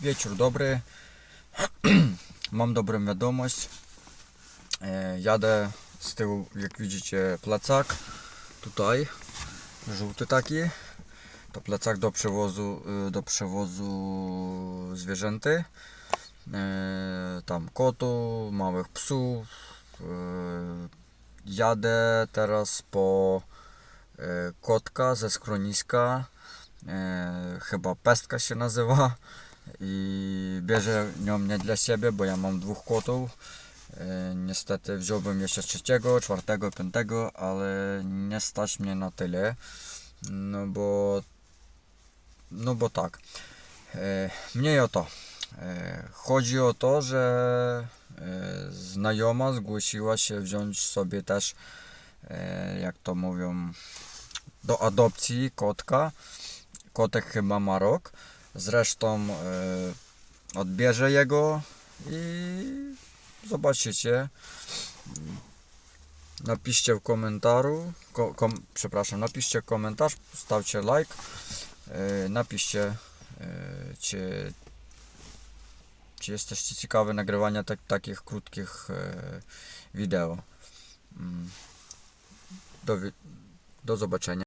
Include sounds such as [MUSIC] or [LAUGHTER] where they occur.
Wieczór dobry. [CLEARS THROAT] Mam dobrą wiadomość. E, Jadę z tyłu, jak widzicie, plecak. Tutaj. Żółty taki. To plecak do przewozu, y, do przewozu zwierzęty. E, Tam kotu, małych psów. E, Jadę teraz po kotka ze schroniska. Chyba pestka się nazywa i bierze nią nie dla siebie, bo ja mam dwóch kotów. E, Niestety wziąłbym jeszcze trzeciego, czwartego, piątego, ale nie stać mnie na tyle. No bo. No bo tak. E, Mniej o to. E, Chodzi o to, że znajoma zgłosiła się wziąć sobie też, jak to mówią, do adopcji kotka. Kotek chyba ma rok. Zresztą e, odbierze jego i zobaczycie. Napiszcie w komentarzu, ko, kom, przepraszam, napiszcie komentarz, stawcie like, e, napiszcie e, czy, czy jesteście ciekawi nagrywania tak, takich krótkich wideo. Mm. Do, do zobaczenia.